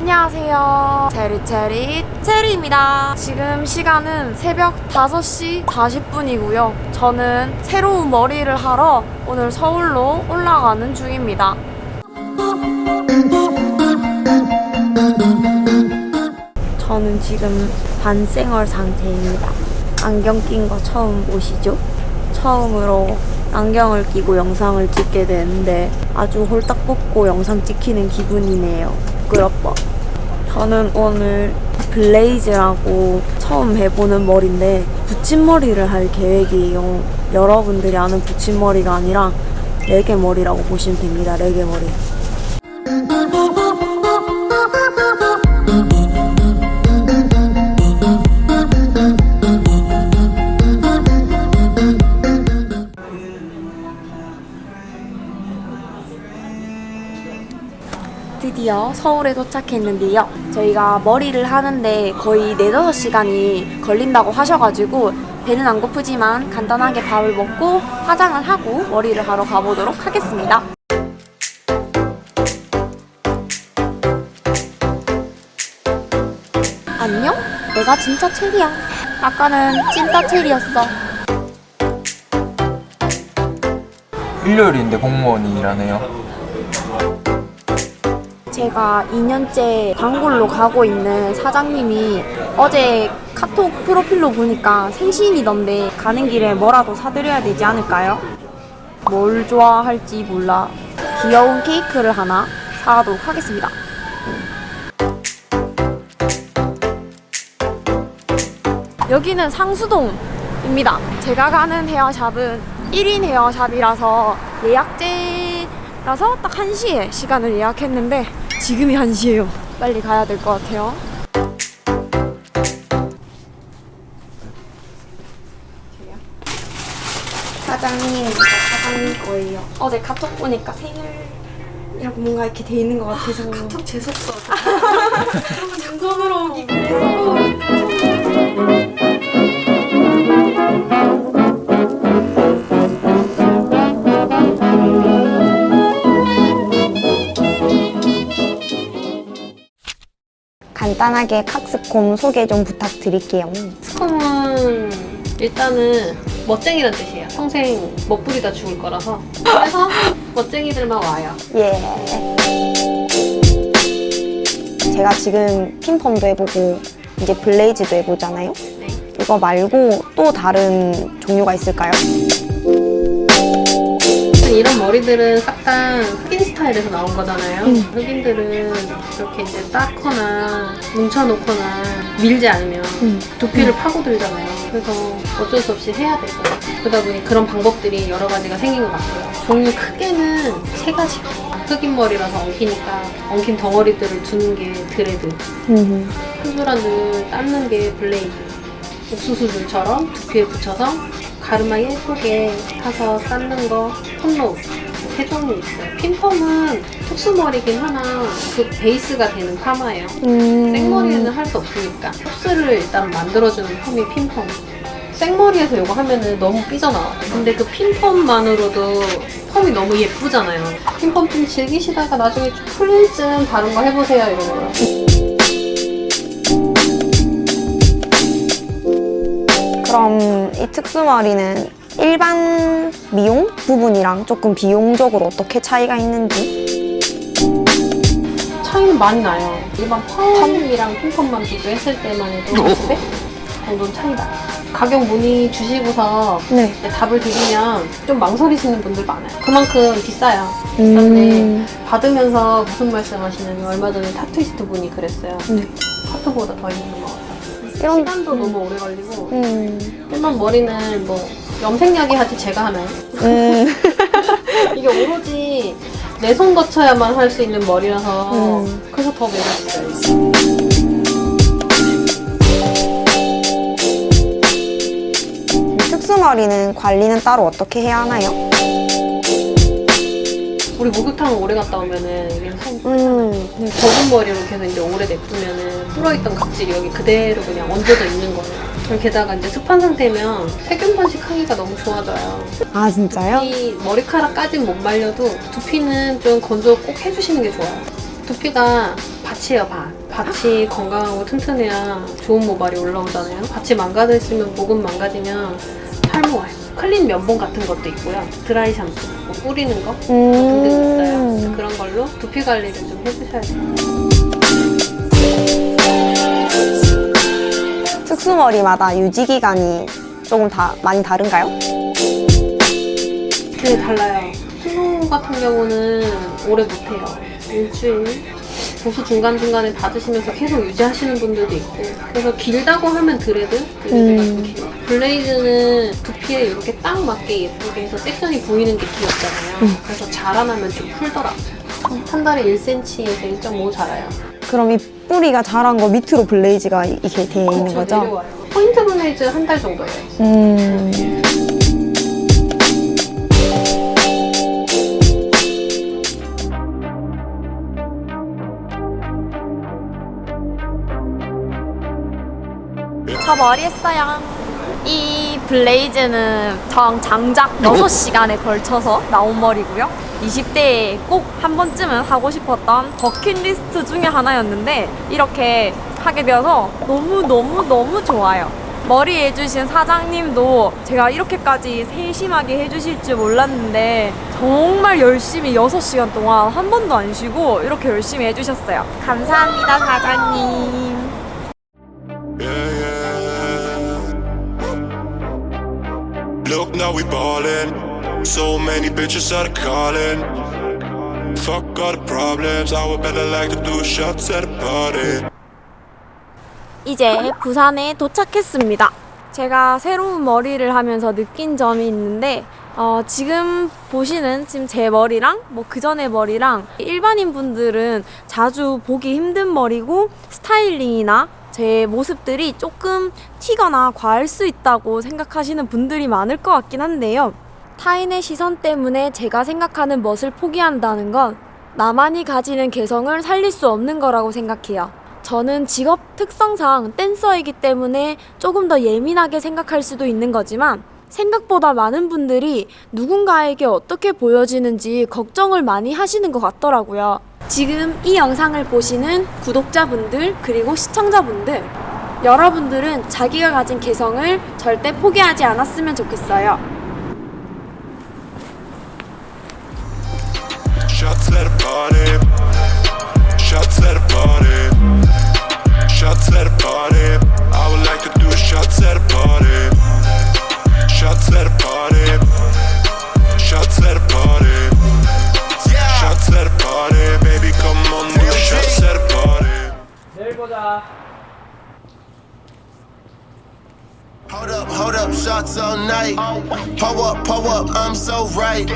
안녕하세요. 체리체리 체리입니다. 지금 시간은 새벽 5시 40분이고요. 저는 새로운 머리를 하러 오늘 서울로 올라가는 중입니다. 저는 지금 반생얼 상태입니다. 안경 낀 거 처음 보시죠? 처음으로 안경을 끼고 영상을 찍게 되는데 아주 홀딱 벗고 영상 찍히는 기분이네요. 부끄럽어. 저는 오늘 블레이즈라고 처음 해보는 머리인데 붙임머리를 할 계획이에요. 여러분들이 아는 붙임머리가 아니라 레게 머리라고 보시면 됩니다. 레게 머리. 드디어 서울에 도착했는데요. 저희가 머리를 하는데 거의 4, 5시간이 걸린다고 하셔가지고 배는 안 고프지만 간단하게 밥을 먹고 화장을 하고 머리를 하러 가보도록 하겠습니다. 안녕? 내가 진짜 체리야. 아까는 찐따 체리였어. 일요일인데 공무원이 일하네요. 제가 2년째 단골로 가고 있는 사장님이 어제 카톡 프로필로 보니까 생신이던데 가는 길에 뭐라도 사드려야 되지 않을까요? 뭘 좋아할지 몰라 귀여운 케이크를 하나 사도록 하겠습니다. 여기는 상수동입니다. 제가 가는 헤어샵은 1인 헤어샵이라서 예약제라서 딱 1시에 시간을 예약했는데 지금이 1시예요. 빨리 가야 될 것 같아요. 사장님, 이거 사장님 거예요. 어제 카톡 보니까 생일이라고 뭔가 이렇게 돼 있는 것 같아서. 카톡 재수없어. 양손으로 오기 그래서. 간단하게 칵스콤 소개 좀 부탁드릴게요. 스콤은 일단은 멋쟁이란 뜻이에요. 평생 멋부리다 죽을 거라서. 그래서 멋쟁이들만 와요. 예. 제가 지금 핀펌도 해보고 이제 블레이즈도 해보잖아요. 네. 이거 말고 또 다른 종류가 있을까요? 이런 머리들은 싹 다 흑인 스타일에서 나온 거잖아요. 흑인들은 이렇게 이제 닦거나 뭉쳐놓거나 밀지 않으면 음. 두피를 파고들잖아요. 그래서 어쩔 수 없이 해야 되고 그러다 보니 그런 방법들이 여러 가지가 생긴 것 같고요. 종류 크게는 세 가지요. 흑인 머리라서 엉키니까 엉킨 덩어리들을 두는 게 드레드, 음. 푸드라는 닦는 게 블레이드. 옥수수들처럼 두피에 붙여서 가르마 예쁘게 타서 쌓는 거 톤로우 세 종류 있어요. 핀펌은 특수머리긴 하나 그 베이스가 되는 파마예요. 음. 생머리에는 할 수 없으니까 흡수를 일단 만들어주는 펌이 핀펌. 생머리에서 이거 하면은 너무 삐져나와. 근데 그 핀펌만으로도 펌이 너무 예쁘잖아요. 핀펌 좀 즐기시다가 나중에 좀 풀릴 쯤 다른 거 해보세요 이러는 거 그럼 이 특수머리는 일반 미용 부분이랑 조금 비용적으로 어떻게 차이가 있는지? 차이는 많이 나요. 일반 펌이랑 핀펌만 비교했을 때만 해도 두배 정도는 차이 나요. 가격 문의 주시고서 네. 답을 드리면 좀 망설이시는 분들 많아요. 그만큼 비싸요. 비싼데 음. 받으면서 무슨 말씀 하시냐면 얼마 전에 타투이스트 분이 그랬어요. 네. 타투보다 더 있는 것 같아요. 이런 시간도 너무 오래 걸리고 음. 일반 머리는 뭐 염색약이 하지 제가 하나요? 음. 이게 오로지 내 손 거쳐야만 할 수 있는 머리라서 음. 그래서 더 매력있어요. 특수머리는 관리는 따로 어떻게 해야 하나요? 우리 목욕탕 오래 갔다 오면은 이게 손 음. 접은 머리로 계속 이제 오래 냅두면은 불어있던 각질이 여기 그대로 그냥 얹어져 있는 거예요. 그리고 게다가 이제 습한 상태면 세균 번식하기가 너무 좋아져요. 아 진짜요? 이 머리카락까진 못 말려도 두피는 좀 건조 꼭 해주시는 게 좋아요. 두피가 밭이에요, 밭. 밭이 건강하고 튼튼해야 좋은 모발이 올라오잖아요. 밭이 망가져 있으면 목은 망가지면 탈모 와요. 클린 면봉 같은 것도 있고요. 드라이 샴푸, 뭐 뿌리는 거 등등 있어요. 음. 그래서 그런 걸로 두피 관리를 좀 해주셔야 돼요. 특수머리마다 유지 기간이 조금 다 많이 다른가요? 네, 달라요. 플로 같은 경우는 오래 못해요. 일주일. 보수 중간중간에 받으시면서 계속 유지하시는 분들도 있고. 그래서 길다고 하면 드레드? 음. 블레이즈는 두피에 이렇게 딱 맞게 예쁘게 해서 섹션이 보이는 게 귀엽잖아요. 음. 그래서 자라나면 좀 풀더라고요. 한 달에 1cm에서 1.5 자라요. 그럼 이 뿌리가 자란 거 밑으로 블레이즈가 이렇게 돼 있는 저 거죠? 내려와요. 포인트 블레이즈 한 달 정도예요. 음. 저 머리 했어요. 이 블레이즈는 정 장작 6시간에 걸쳐서 나온 머리고요. 20대에 꼭 한 번쯤은 하고 싶었던 버킷리스트 중에 하나였는데 이렇게 하게 되어서 너무너무너무 좋아요. 머리 해주신 사장님도 제가 이렇게까지 세심하게 해주실 줄 몰랐는데 정말 열심히 6시간 동안 한 번도 안 쉬고 이렇게 열심히 해주셨어요. 감사합니다, 사장님. Look, now we ballin'. So many bitches of calling. Fuck all the problems. I would better like to do shots at a party. 이제 부산에 도착했습니다. 제가 새로운 머리를 하면서 느낀 점이 있는데 어, 지금 보시는 지금 제 머리랑 뭐 그 전의 머리랑 일반인 분들은 자주 보기 힘든 머리고 스타일링이나 제 모습들이 조금 튀거나 과할 수 있다고 생각하시는 분들이 많을 것 같긴 한데요. 타인의 시선 때문에 제가 생각하는 멋을 포기한다는 건 나만이 가지는 개성을 살릴 수 없는 거라고 생각해요. 저는 직업 특성상 댄서이기 때문에 조금 더 예민하게 생각할 수도 있는 거지만 생각보다 많은 분들이 누군가에게 어떻게 보여지는지 걱정을 많이 하시는 것 같더라고요. 지금 이 영상을 보시는 구독자분들 그리고 시청자분들 여러분들은 자기가 가진 개성을 절대 포기하지 않았으면 좋겠어요. Shots. Hold up, hold up, shots all night. Pull up, pull up, I'm so right.